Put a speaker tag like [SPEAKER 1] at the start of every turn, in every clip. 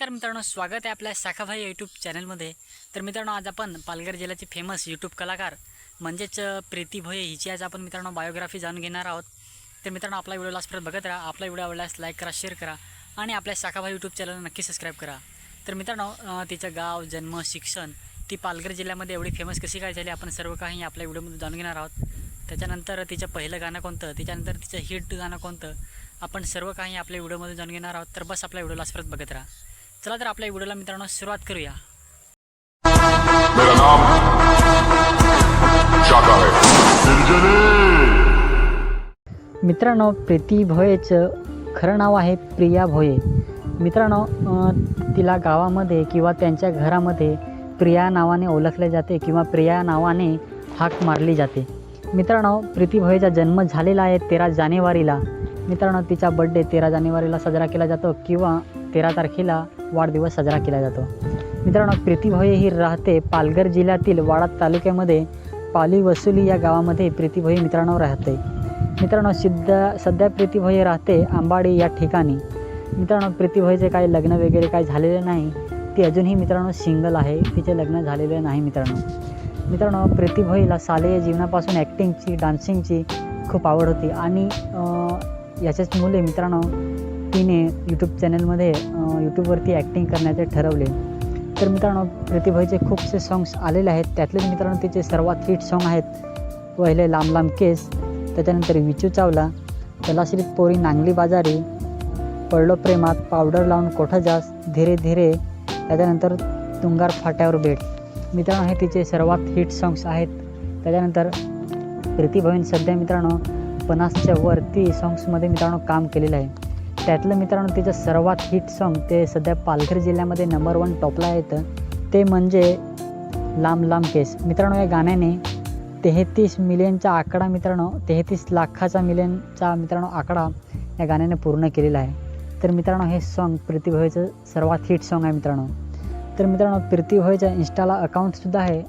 [SPEAKER 1] नमस्कार मित्रांनो स्वागत आहे आपल्या शाखाभाई यूट्यूब चॅनलमध्ये तर मित्रांनो आज आपण पालघर जिल्ह्याचे फेमस यूट्यूब कलाकार म्हणजेच प्रीती भोये हिची आज आपण मित्रांनो बायोग्राफी जाणून घेणार आहोत. तर मित्रांनो आपला व्हिडिओ लास्ट परत बघत राहा. आपला व्हिडिओ आवडल्यास लाईक करा शेअर करा आणि आपल्या शाखाभाई यूट्यूब चॅनलला नक्की सबस्क्राईब करा. तर मित्रांनो तिचं गाव जन्म शिक्षण ती पालघर जिल्ह्यामध्ये एवढी फेमस कशी काय झाली आपण सर्व काही आपल्या व्हिडिओमध्ये जाणून घेणार आहोत. त्याच्यानंतर तिचं पहिलं गाणं कोणतं? त्याच्यानंतर तिचं हिट गाणं कोणतं? आपण सर्व काही आपल्या व्हिडिओमध्ये जाणून घेणार आहोत. तर बस आपल्या व्हिडिओला परत बघत राहा. चला तर आपल्या व्हिडिओला मित्रांनो सुरुवात करूया.
[SPEAKER 2] मेरा नाम शाका है। सिंजनी
[SPEAKER 1] मित्रांनो प्रीती भोयेचं खरं नाव आहे प्रिया भोये. मित्रांनो तिला गावामध्ये किंवा त्यांच्या घरामध्ये प्रिया नावाने ओळखले जाते किंवा प्रिया नावाने हाक मारली जाते. मित्रांनो प्रीती भोयेचा जन्म झालेला आहे तेरा जानेवारीला. मित्रांनो तिचा बड्डे तेरा जानेवारीला साजरा केला जातो किंवा तेरा तारखेला वाढदिवस साजरा केला जातो. मित्रांनो प्रीतीभोये ही राहते पालघर जिल्ह्यातील वाडा तालुक्यामध्ये. पाली वसुली या गावामध्ये प्रीतीभोये मित्रांनो राहते. मित्रांनो सिद्ध सध्या प्रीतीभोये राहते आंबाडी या ठिकाणी. मित्रांनो प्रीतीभोयेचे काही लग्न वगैरे काही झालेले नाही. ती अजूनही मित्रांनो सिंगल आहे. तिचे लग्न झालेले नाही मित्रांनो. मित्रांनो प्रीतीभोईला शालेय जीवनापासून ॲक्टिंगची डान्सिंगची खूप आवड होती. आणि अं, याच्याच मुले मित्रांनो तिने यूट्यूब चॅनलमध्ये यूट्यूबवरती ॲक्टिंग करण्याचे ठरवले. तर मित्रांनो प्रीती खूपसे सॉंग्स आलेले आहेत. त्यातले मित्रांनो तिचे सर्वात हिट सॉन्ग आहेत पहिले लांब लांब केस त्याच्यानंतर विचू चावला तलाश्री पोरी नांगली बाजारी पडलो प्रेमात पावडर लावून कोठं जास धीरे धीरे त्याच्यानंतर तुंगार फाट्यावर भेट मित्रांनो हे तिचे सर्वात हिट सॉंग्स आहेत. त्याच्यानंतर प्रीती भवीन सध्या मित्रांनो पन्नासच्या वरती सॉंग्समध्ये मित्रांनो काम केलेलं आहे. त्यातलं मित्रांनो तिचं सर्वात हिट सॉन्ग ते सध्या पालघर जिल्ह्यामध्ये नंबर वन टॉपला येतं. ते म्हणजे लांब लांब केस. मित्रांनो या गाण्याने तेहतीस मिलियनचा आकडा मित्रांनो तेहतीस लाखाचा मिलियनचा मित्रांनो आकडा या गाण्याने पूर्ण केलेला आहे. तर मित्रांनो हे सॉन्ग प्रीती सर्वात हिट सॉन्ग आहे मित्रांनो. तर मित्रांनो प्रीती भोयेच्या इन्स्टाला अकाउंटसुद्धा आहे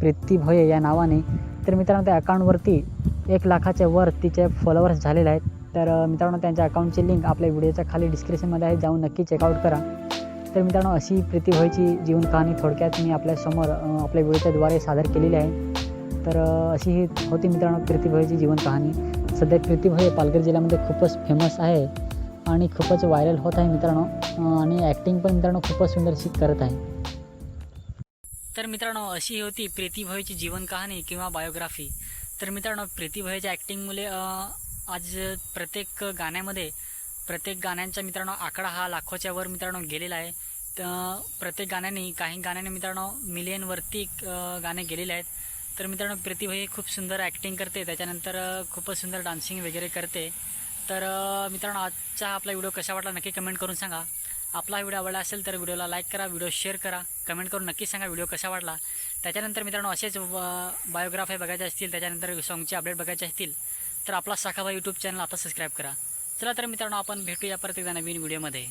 [SPEAKER 1] प्रीती भोये या नावाने. तर मित्रांनो त्या अकाउंटवरती एक लाखाच्या वर तिचे फॉलोअर्स झालेले आहेत. तर मित्रांनो त्यांच्या अकाउंटची लिंक आपल्या व्हिडिओच्या खाली डिस्क्रिप्शनमध्ये आहे. जाऊन नक्की चेकआउट करा. तर मित्रांनो अशी प्रीती जीवन कहाणी थोडक्यात मी आपल्यासमोर आपल्या व्हिडिओच्याद्वारे सादर केलेली आहे. तर अशी ही होती मित्रांनो प्रीती जीवन कहाणी. सध्या प्रीती पालघर जिल्ह्यामध्ये खूपच फेमस आहे आणि खूपच व्हायरल होत आहे मित्रांनो आणि ॲक्टिंग पण मित्रांनो खूपच सुंदरशी करत आहे. तर मित्रांनो अशी होती प्रीती जीवन कहाणी किंवा बायोग्राफी तर मित्रांनो प्रीती ॲक्टिंगमुळे आज प्रत्येक गाण्यामध्ये प्रत्येक गाण्यांचा मित्रांनो आकडा हा लाखोच्या वर मित्रांनो गेलेला आहे. तर प्रत्येक गाण्याने काही गाण्याने मित्रांनो मिलियनवरती गाणे गेलेले आहेत. तर मित्रांनो प्रतिभा ही खूप सुंदर ॲक्टिंग करते. त्याच्यानंतर खूपच सुंदर डान्सिंग वगैरे करते. तर मित्रांनो आजचा आपला व्हिडिओ कसा वाटला नक्की कमेंट करून सांगा. आपला व्हिडिओ आवडला असेल तर व्हिडिओला लाईक करा व्हिडिओ शेअर करा. कमेंट करून नक्की सांगा व्हिडिओ कसा वाटला. त्याच्यानंतर मित्रांनो असेच बायोग्राफी बघायचे असतील त्याच्यानंतर सॉंगचे अपडेट बघायचे असतील तर आपला शाखाबा यूट्यूब चॅनल आता सबस्क्राईब करा. चला तर मित्रांनो आपण भेटूया परत एकदा नवीन व्हिडिओमध्ये